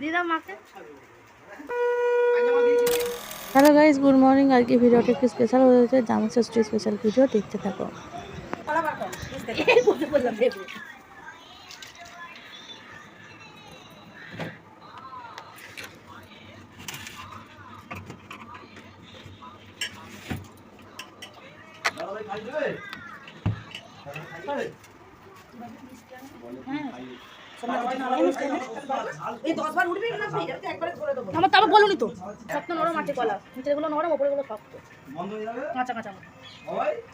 দিদা মাকে? Hello guys good morning. আজকে ভিডিওটা একটু স্পেশাল হয়েছে জামা ষষ্ঠী স্পেশাল ভিডিও দেখতে থাকো। এই বসে বললাম ভেবে আমার তারপর বলুনি তো। শক্ত নরম আছে কলা। নিচেগুলো নরম শক্ত। কাঁচা কাঁচা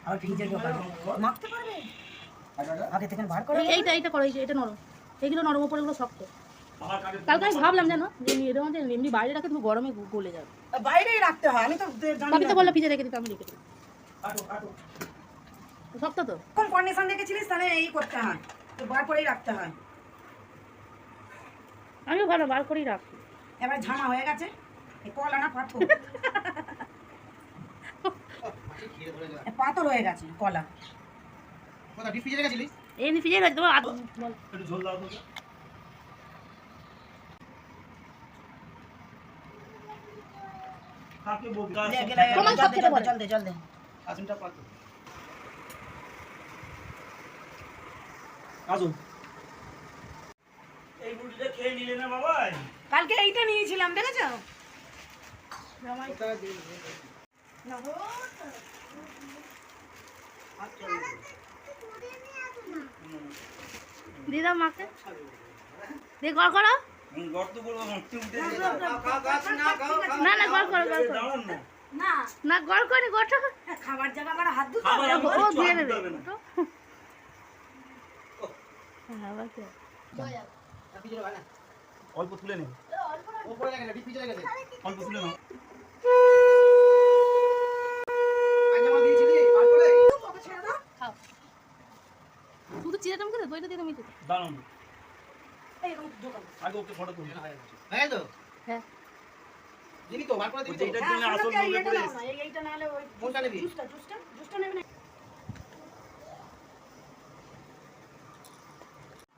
আর ফ্রিজের মাখতে পারবে? আগে থেকে বার করো এইটা এইটা করো এই যে এটা নরম। এইগুলো নরম ওপরেগুলো শক্ত। কালকে আমি ভাবলাম জানো যে এমনি বাইরে রাখে তুমি গরমে গলে যাবে। বাইরেই রাখতে হয় আমি তো না। তো বলল ফ্রিজে রেখে দিতে আমি রেখে দিই শক্ত তো? কোন কন্ডিশন দেখেছিলিস তাহলে এই করতে হয়। তো বার করেই রাখতে হয়। আমিও ভালো বার করেই রাখি এবার ঝামা হয়ে গেছে এই কলা না পাথর। এ পাথর হয়ে গেছে কলা। এই নি ফ্রিজে রাখতে বল লে, গেলে, তোমার জল সব দে, খেতে জল দে, বলে। জল দে জল দে। আসুন এই রুটিটা খেয়ে নিলে না বাবাই? কালকে এইটা নিয়েছিলাম দেখেছ? দিদা মাকে। দিয়ে গড় করো। না না গড় করো গড় করো। না। না। না গড় করে গড় খাবার জায়গা হাত ধুতে ও আবার কি? অল্প তুলে নে। অল্প তুলে নাও। খাও। শুধু দইটা দিয়ে তুমি দাঁড়ান এইরকম আগে ওকে ফটো তুলে হ্যাঁ বলছি এটার হ্যাঁ, জন্য আসল শোনো, লোকে এইটা পড়ে নাও না, এই- এইটা নাহলে ওই জুসটা, জুসটা, জুসটা নেবে না?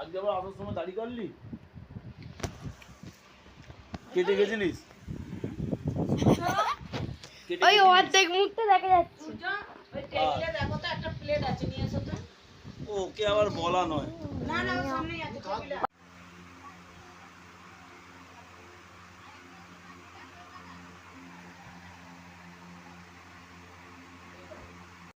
আজকে আবার আসার সময় দাড়ি করলি কেটে গেছিলিস? ওই? অর্ধেক মুখটা দেখা যাচ্ছে। ওকে আবার বলা নয়। না, না, সামনেই আছে।